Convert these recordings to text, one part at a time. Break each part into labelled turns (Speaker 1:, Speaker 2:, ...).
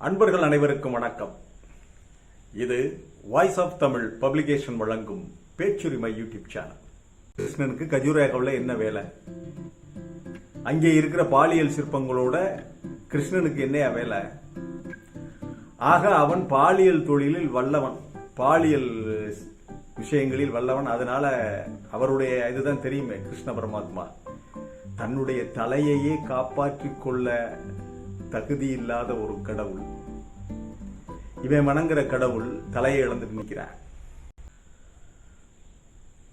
Speaker 1: அன்பர்கள் அனைவருக்கும் வணக்கம். இது வாய்ஸ் ஆஃப் தமிழ் பப்ளிகேஷன் வழங்கும் பேச்சுரிமை யூடியூப் சேனல். கிருஷ்ணனுக்கு கஜூரேகாவில் என்ன வேலை? அங்கே இருக்கிற பாலியல் சிற்பங்களோட கிருஷ்ணனுக்கு என்னையா வேலை? ஆக அவன் பாலியல் தொழிலில் வல்லவன். பாலியல் விஷயங்களில் வல்லவன். அதனால அவருடைய இதுதான் தெரியுமே கிருஷ்ண பரமாத்மா. தன்னுடைய தலையையே காப்பாற்றிக் கொள்ள தகுதி இல்லாத ஒரு கடவுள். இவன் வணங்குற கடவுள் தலையை இழந்துட்டு நிற்கிறான்.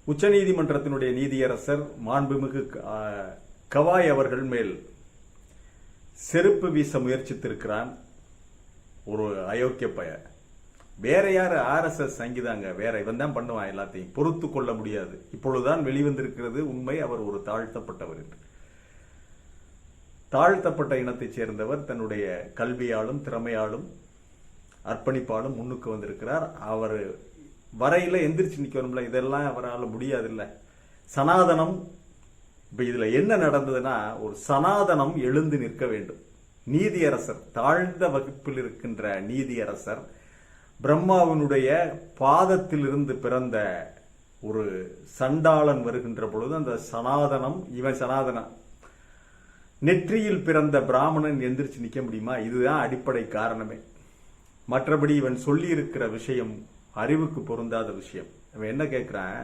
Speaker 1: உச்சநீதிமன்றத்தினுடைய நீதியரசர் மாண்புமிகு கவாய் அவர்கள் மேல் செருப்பு வீச முயற்சித்திருக்கிறான் ஒரு அயோக்கிய பய. வேற யாரு ஆர்எஸ்எஸ் சங்கிதாங்க? வேற இவன் தான் பண்ணுவான் எல்லாத்தையும். பொறுத்து கொள்ள முடியாது. இப்பொழுதுதான் வெளிவந்திருக்கிறது உண்மை. அவர் ஒரு தாழ்த்தப்பட்டவர் என்று. தாழ்த்தப்பட்ட இனத்தைச் சேர்ந்தவர் தன்னுடைய கல்வியாலும் திறமையாலும் அர்ப்பணிப்பாலும் முன்னுக்கு வந்திருக்கிறார். அவர் வரையில் எந்திரிச்சு நிற்கணும்ல இதெல்லாம் அவரால் முடியாதில்ல. சனாதனம் இப்போ இதில் என்ன நடந்ததுன்னா ஒரு சனாதனம் எழுந்து நிற்க வேண்டும். நீதியரசர் தாழ்ந்த வகுப்பில் இருக்கின்ற நீதியரசர் பிரம்மாவினுடைய பாதத்திலிருந்து பிறந்த ஒரு சண்டாளன் வருகின்ற பொழுது அந்த சனாதனம் இவன் சனாதனம் நெற்றியில் பிறந்த பிராமணன் எந்திரிச்சு நிற்க முடியுமா? இதுதான் அடிப்படை காரணமே. மற்றபடி இவன் சொல்லியிருக்கிற விஷயம் அறிவுக்கு பொருந்தாத விஷயம். இவன் என்ன கேட்குறான்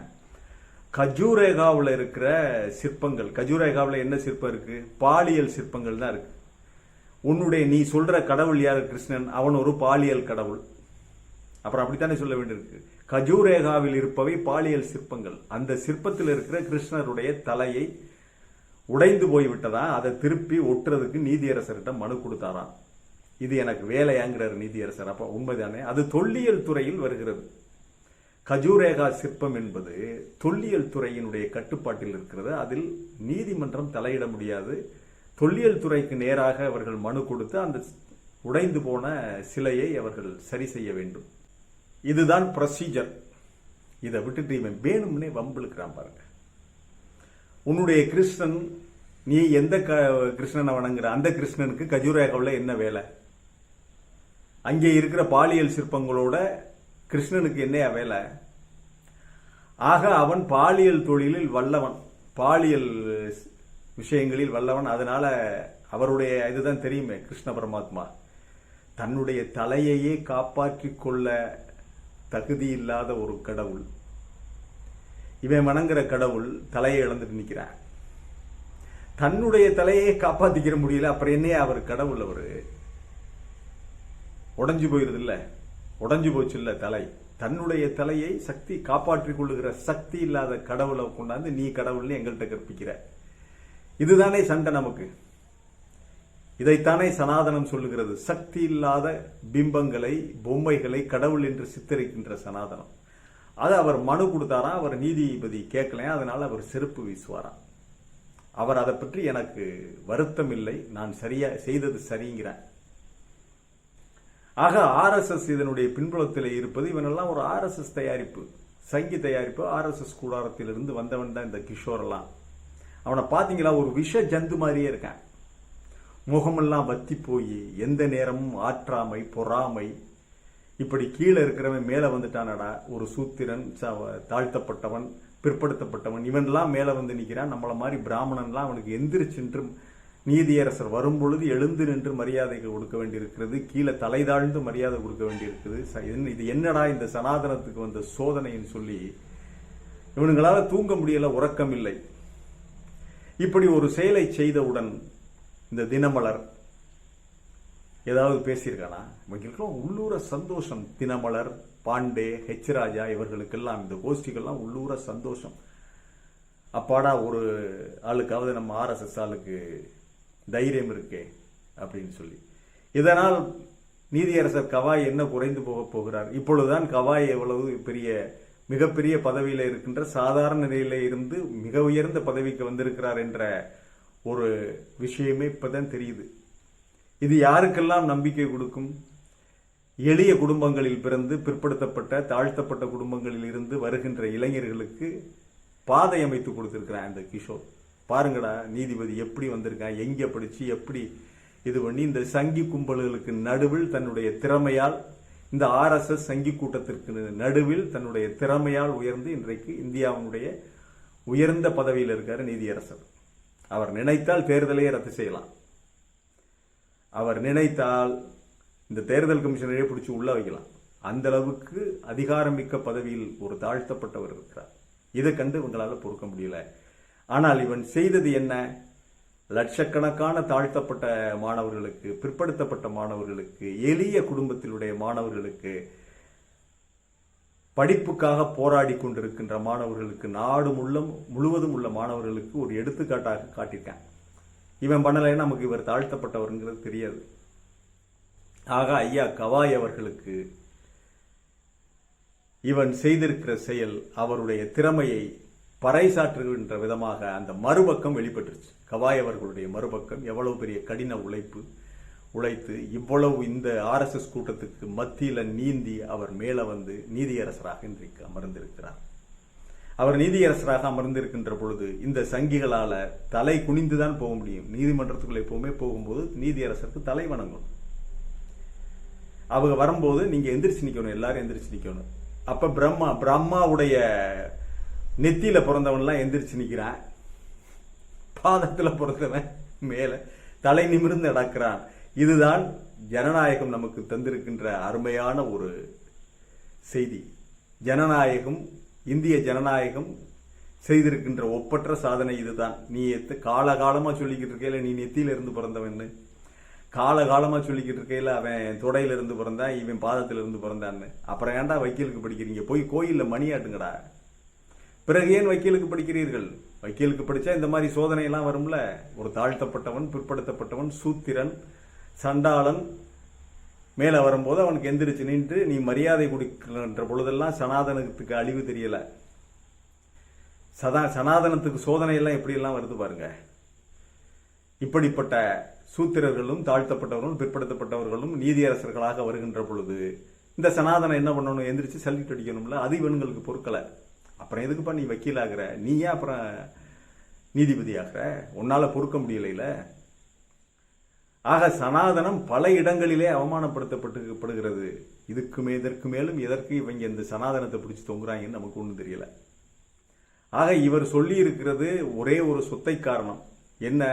Speaker 1: கஜூரேகாவில் இருக்கிற சிற்பங்கள் கஜூரேகாவில் என்ன சிற்பம் இருக்கு? பாலியல் சிற்பங்கள் தான் இருக்கு. உன்னுடைய நீ சொல்ற கடவுள் யார்? கிருஷ்ணன். அவன் ஒரு பாலியல் கடவுள். அப்புறம் அப்படித்தானே சொல்ல வேண்டியிருக்கு. கஜூரேகாவில் இருப்பவை பாலியல் சிற்பங்கள். அந்த சிற்பத்தில் இருக்கிற கிருஷ்ணருடைய தலையை உடைந்து போய்விட்டதா? அதை திருப்பி ஒட்டுறதுக்கு நீதியரசர்கிட்ட மனு கொடுத்தாராம். இது எனக்கு வேலையாங்கிறார் நீதியரசர். அப்போ உண்மைதானே? அது தொல்லியல் துறையில் வருகிறது. கஜூரேகா சிற்பம் என்பது தொல்லியல் துறையினுடைய கட்டுப்பாட்டில் இருக்கிறது. அதில் நீதிமன்றம் தலையிட முடியாது. தொல்லியல் துறைக்கு நேராக அவர்கள் மனு கொடுத்து அந்த உடைந்து போன சிலையை அவர்கள் சரி செய்ய வேண்டும். இதுதான் ப்ரொசீஜர் இதை விட்டுட்டு இவன் வேணும்னே வம்பிழுக்கிறான் பாருங்க. உன்னுடைய கிருஷ்ணன் நீ எந்த க- கிருஷ்ணனை வணங்குற? அந்த கிருஷ்ணனுக்கு கஜூரேகாவில் என்ன வேலை? அங்கே இருக்கிற பாலியல் சிற்பங்களோட கிருஷ்ணனுக்கு என்னையா வேலை? ஆக அவன் பாலியல் தொழிலில் வல்லவன். பாலியல் விஷயங்களில் வல்லவன். அதனால அவருடைய இதுதான் தெரியுமே கிருஷ்ண பரமாத்மா. தன்னுடைய தலையையே காப்பாற்றிக் கொள்ள தகுதி இல்லாத ஒரு கடவுள். இவன் வணங்குற கடவுள் தலையை இழந்துட்டு நிக்கிறான். தன்னுடைய தலையை காப்பாத்திக்கிற முடியல அப்புறம் என்னையே அவர் கடவுள் அவரு? உடஞ்சு போயிருது இல்ல உடஞ்சு போச்சு இல்ல தலை. தன்னுடைய தலையை சக்தி காப்பாற்றிக் கொள்ளுகிற சக்தி இல்லாத கடவுளை கொண்டாந்து நீ கடவுள்னு எங்கள்கிட்ட கற்பிக்கிற. இதுதானே சண்டை நமக்கு. இதைத்தானே சனாதனம் சொல்லுகிறது. சக்தி இல்லாத பிம்பங்களை பொம்மைகளை கடவுள் என்று சித்தரிக்கின்ற சனாதனம். அது அவர் மனு கொடுத்தாராம் அவர் நீதிபதி கேட்கலையா? அதனால அவர் செருப்பு வீசுவாராம் அவர் அதை பற்றி எனக்கு வருத்தம் இல்லை. நான் சரியா செய்தது சரிங்கிறேன். ஆக ஆர்எஸ்எஸ் இதனுடைய பின்புலத்தில் இருப்பது இவனெல்லாம் ஒரு ஆர்எஸ்எஸ் தயாரிப்பு சங்கி தயாரிப்பு. ஆர்எஸ்எஸ் கூடாரத்திலிருந்து வந்தவன் தான் இந்த கிஷோரெல்லாம் அவனை பார்த்தீங்களா? ஒரு விஷ ஜந்து மாதிரியே இருக்கான். முகமெல்லாம் வத்தி போய் எந்த நேரமும் ஆற்றாமை பொறாமை இப்படி கீழே இருக்கிறவன் மேலே வந்துட்டானடா ஒரு சூத்திரன் ச- தாழ்த்தப்பட்டவன் பிற்படுத்தப்பட்டவன் இவன்லாம் மேலே வந்து நிற்கிறான். நம்மளை மாதிரி பிராமணன்லாம் அவனுக்கு எந்திரிச்சென்று நீதியரசர் வரும் பொழுது எழுந்து நின்று மரியாதை கொடுக்க வேண்டியிருக்கிறது. கீழே தலை தாழ்ந்து மரியாதை கொடுக்க வேண்டியிருக்குது. இது என்னடா இந்த சனாதனத்துக்கு வந்த சோதனைன்னு சொல்லி இவனுங்களால் தூங்க முடியல உறக்கம் இல்லை இப்படி ஒரு செயலை செய்தவுடன் இந்த தினமலர் ஏதாவது பேசியிருக்கானா இவங்களுக்கெல்லாம் உள்ளூர சந்தோஷம். தினமலர் பாண்டே ஹெச் ராஜா இவர்களுக்கெல்லாம் இந்த கோஷ்டிகள்லாம் உள்ளூர சந்தோஷம். அப்பாடா ஒரு ஆளுக்காவது நம்ம ஆர்எஸ்எஸ் ஆளுக்கு தைரியம் இருக்கே அப்படின்னு சொல்லி. இதனால் நீதியரசர் கவாய் என்ன குறைந்து போக போகிறார்? இப்பொழுதுதான் கவாய் எவ்வளவு பெரிய மிகப்பெரிய பதவியில் இருக்கின்ற சாதாரண நிலையில இருந்து மிக உயர்ந்த பதவிக்கு வந்திருக்கிறார் என்ற ஒரு விஷயமே இப்போதான் தெரியுது. இது யாருக்கெல்லாம் நம்பிக்கை கொடுக்கும்? எளிய குடும்பங்களில் பிறந்து பிற்படுத்தப்பட்ட தாழ்த்தப்பட்ட குடும்பங்களில் இருந்து வருகின்ற இளைஞர்களுக்கு பாதை அமைத்து கொடுத்துருக்கிறான் அந்த கிஷோர். பாருங்கடா நீதிபதி எப்படி வந்திருக்கான் எங்கே படிச்சு எப்படி இது பண்ணி இந்த சங்கி கும்பல்களுக்கு நடுவில் தன்னுடைய திறமையால் இந்த ஆர்எஸ்எஸ் சங்கி கூட்டத்திற்கு நடுவில் தன்னுடைய திறமையால் உயர்ந்து இன்றைக்கு இந்தியாவினுடைய உயர்ந்த பதவியில் இருக்கார் நீதியரசர். அவர் நினைத்தால் தேர்தலையே ரத்து செய்யலாம். அவர் நினைத்தால் இந்த தேர்தல் கமிஷனரே பிடிச்சி உள்ள வைக்கலாம். அந்த அளவுக்கு அதிகாரமிக்க பதவியில் ஒரு தாழ்த்தப்பட்டவர் இருக்கிறார். இதை கண்டு உங்களால் பொறுக்க முடியல. ஆனால் இவன் செய்தது என்ன? லட்சக்கணக்கான தாழ்த்தப்பட்ட மாணவர்களுக்கு பிற்படுத்தப்பட்ட மாணவர்களுக்கு எளிய குடும்பத்திலுடைய மாணவர்களுக்கு படிப்புக்காக போராடி கொண்டிருக்கின்ற மாணவர்களுக்கு நாடு முள்ளும் முழுவதும் உள்ள மாணவர்களுக்கு ஒரு எடுத்துக்காட்டாக காட்டியிருக்கான். இவன் பண்ணலைன்னா நமக்கு இவர் தாழ்த்தப்பட்டவருங்கிறது தெரியாது. ஆக ஐயா கவாய் அவர்களுக்கு இவன் செய்திருக்கிற செயல் அவருடைய திறமையை பறைசாற்றுகின்ற விதமாக அந்த மறுபக்கம் வெளிப்பட்டுருச்சு. கவாய் அவர்களுடைய மறுபக்கம் எவ்வளவு பெரிய கடின உழைப்பு உழைத்து இவ்வளவு இந்த ஆர்எஸ்எஸ் கூட்டத்துக்கு மத்தியில் நீந்தி அவர் மேலே வந்து நீதியரசராக இன்றைக்கு அமர்ந்திருக்கிறார். அவர் நீதியரசராக அமர்ந்திருக்கின்ற பொழுது இந்த சங்கிகளால் தலை குனிந்துதான் போக முடியும். நீதிமன்றத்துக்குள்ளே எப்பவுமே போகும்போது நீதியரசருக்கு தலை வணங்கும். அவங்க வரும்போது நீங்க எந்திரிச்சு நிற்கணும் எல்லாரும் எந்திரிச்சு நிற்கணும் அப்போ பிரம்மா பிரம்மாவுடைய நெத்தியில பிறந்தவன்லாம் எந்திரிச்சு நிற்கிறான் பாதத்தில் பிறந்தவன் மேலே தலை நிமிர்ந்து நடக்கிறான். இதுதான் ஜனநாயகம் நமக்கு தந்திருக்கின்ற அருமையான ஒரு செய்தி. ஜனநாயகம் இந்திய ஜனநாயகம் செய்திருக்கின்ற ஒப்பற்ற சாதனை இதுதான். நீ எத்து காலகாலமாக சொல்லிக்கிட்டு இருக்கையில நீ நெத்தியில இருந்து பிறந்தவன்னு. காலகாலமாக சொல்லிக்கிட்டு இருக்கையில அவன் தொடையிலிருந்து பிறந்தான் இவன் பாதத்திலிருந்து பிறந்தான்னு. அப்புறம் ஏன்டா வக்கீலுக்கு படிக்கிறீங்க? போய் கோயிலில் மணியாட்டுங்கடா. பிறகு ஏன் வக்கீலுக்கு படிக்கிறீர்கள்? வக்கீலுக்கு படித்தா இந்த மாதிரி சோதனையெல்லாம் வரும்ல? ஒரு தாழ்த்தப்பட்டவன் பிற்படுத்தப்பட்டவன் சூத்திரன் சண்டாளன் மேலே வரும்போது அவனுக்கு எந்திரிச்சு நின்று நீ மரியாதை கொடுக்கின்ற பொழுதெல்லாம் சனாதனத்துக்கு அழிவு தெரியலை. சதா சனாதனத்துக்கு சோதனை எல்லாம் வருது பாருங்க. இப்படிப்பட்ட சூத்திரர்களும் தாழ்த்தப்பட்டவர்களும் பிற்படுத்தப்பட்டவர்களும் நீதியரசர்களாக வருகின்ற பொழுது இந்த சனாதனம் என்ன பண்ணணும்? எந்திரிச்சு சல்யூட் அடிக்கணும்ல? அது இவனுங்களுக்கு பொறுக்கலை. அப்புறம் எதுக்குப்பா நீ வக்கீலாகிற? நீ ஏன் அப்புறம் நீதிபதி ஆகிற உன்னால் பொறுக்க முடியலைல. ஆக சனாதனம் பல இடங்களிலே அவமானப்படுத்தப்பட்டு படுகிறது இதுக்குமே இதற்கு மேலும் எதற்கு இவங்க இந்த சனாதனத்தை பிடிச்சி தொங்குறாங்கன்னு நமக்கு ஒன்றும் தெரியல. ஆக இவர் சொல்லி இருக்கிறது ஒரே ஒரு சொத்தை காரணம். என்ன?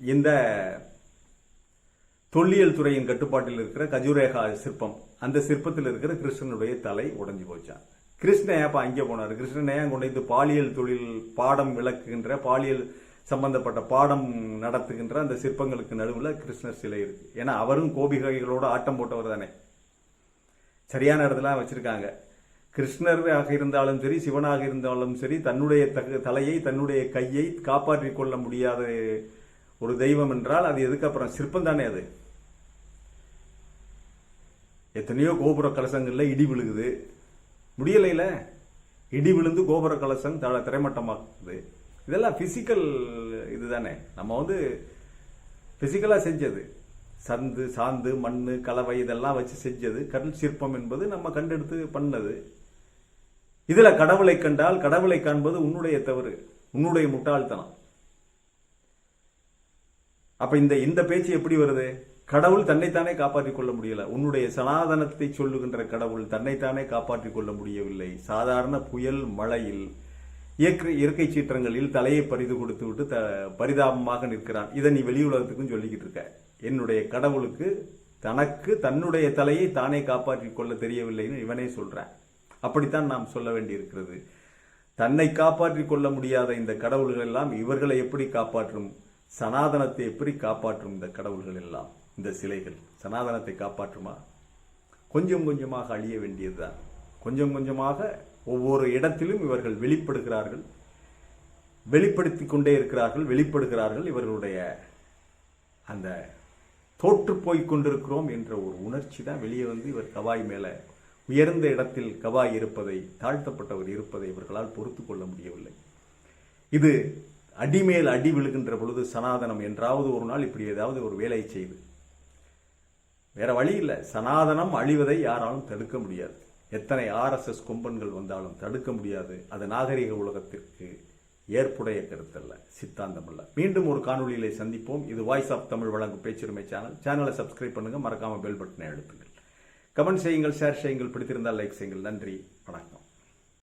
Speaker 1: இந்த தொல்லியல் துறையின் கட்டுப்பாட்டில் இருக்கிற கஜுரேகா சிற்பம். அந்த சிற்பத்தில் இருக்கிற கிருஷ்ணனுடைய தலை உடைஞ்சு போச்சான் கிருஷ்ணன் ஏப்பா அங்கே போனார்? கிருஷ்ணன் ஏன் கொண்டு வந்து பாலியல் தொழில் பாடம் விளக்குகின்ற பாலியல் சம்பந்தப்பட்ட பாடம் நடத்துகின்ற அந்த சிற்பங்களுக்கு நடுவில் கிருஷ்ணர் சிலை இருக்கு. ஏன்னா அவரும் கோபிகைகளோட ஆட்டம் போட்டவர் தானே. சரியான இடத்துல வச்சிருக்காங்க. கிருஷ்ணராக இருந்தாலும் சரி சிவனாக இருந்தாலும் சரி தன்னுடைய தலையை தன்னுடைய கையை காப்பாற்றிக் கொள்ள முடியாத ஒரு தெய்வம் என்றால் அது எதுக்கப்புறம் சிற்பம் தானே அது. எத்தனையோ கோபுர கலசங்களில் இடி விழுகுது. முடியலைல இடி விழுந்து கோபுர கலசம் திரைமட்டமாக்குது. இதெல்லாம் பிசிக்கல் இதுதானே. நம்ம வந்து ஃபிசிக்கலாக செஞ்சது. சந்து சாந்து மண் கலவை இதெல்லாம் வச்சு செஞ்சது. கடல் சிற்பம் என்பது நம்ம கண்டெடுத்து பண்ணது. இதில் கடவுளை கண்டால் கடவுளை காண்பது உன்னுடைய தவறு உன்னுடைய முட்டாள்தனம். அப்போ இந்த இந்த பேச்சு எப்படி வருது? கடவுள் தன்னைத்தானே காப்பாற்றிக் கொள்ள முடியல. உன்னுடைய சனாதனத்தை சொல்லுகின்ற கடவுள் தன்னைத்தானே காப்பாற்றிக் கொள்ள முடியவில்லை. சாதாரண புயல் மழையில் இயற்கை இயற்கை சீற்றங்களில் தலையை பறிது கொடுத்து விட்டு த பரிதாபமாக நிற்கிறான். இதை நீ வெளி உலகத்துக்கும் சொல்லிக்கிட்டு இருக்க. என்னுடைய கடவுளுக்கு தனக்கு தன்னுடைய தலையை தானே காப்பாற்றிக் கொள்ள தெரியவில்லைன்னு இவனே சொல்றான். அப்படித்தான் நாம் சொல்ல வேண்டியிருக்கிறது. தன்னை காப்பாற்றிக் கொள்ள முடியாத இந்த கடவுள்கள் எல்லாம் இவர்களை எப்படி காப்பாற்றும்? சனாதனத்தை எப்படி காப்பாற்றும் இந்த கடவுள்கள் எல்லாம்? இந்த சிலைகள் சனாதனத்தை காப்பாற்றுமா? கொஞ்சம் கொஞ்சமாக அழிய வேண்டியதுதான். கொஞ்சம் கொஞ்சமாக ஒவ்வொரு இடத்திலும் இவர்கள் வெளிப்படுகிறார்கள். வெளிப்படுத்தி கொண்டே இருக்கிறார்கள் வெளிப்படுகிறார்கள். இவர்களுடைய அந்த தோற்று போய் கொண்டிருக்கிறோம் என்ற ஒரு உணர்ச்சி தான் வெளியே வந்து இவர் கவாய் மேலே உயர்ந்த இடத்தில் கவாய் இருப்பதை தாழ்த்தப்பட்டவர் இருப்பதை இவர்களால் பொறுத்து கொள்ள முடியவில்லை. இது அடிமேல் அடி விழுகின்ற பொழுது சனாதனம் என்றாவது ஒரு நாள் இப்படி ஏதாவது ஒரு வேலையை செய்து. வேற வழி இல்லை. சனாதனம் அழிவதை யாராலும் தடுக்க முடியாது. எத்தனை ஆர்எஸ்எஸ் கொம்பன்கள் வந்தாலும் தடுக்க முடியாது. அது நாகரிக உலகத்திற்கு ஏற்புடைய கருத்தல்ல சித்தாந்தம் அல்ல மீண்டும் ஒரு காணொலியிலே சந்திப்போம். இது வாய்ஸ் ஆஃப் தமிழ் வழங்கும் பேச்சுரிமை சேனல். சேனலை சப்ஸ்கிரைப் பண்ணுங்க. மறக்காம பெல் பட்டனை அழுத்துங்கள். கமெண்ட் செய்யுங்கள் ஷேர் செய்யுங்கள். பிடித்திருந்தால் லைக் செய்யுங்கள். நன்றி. வணக்கம்.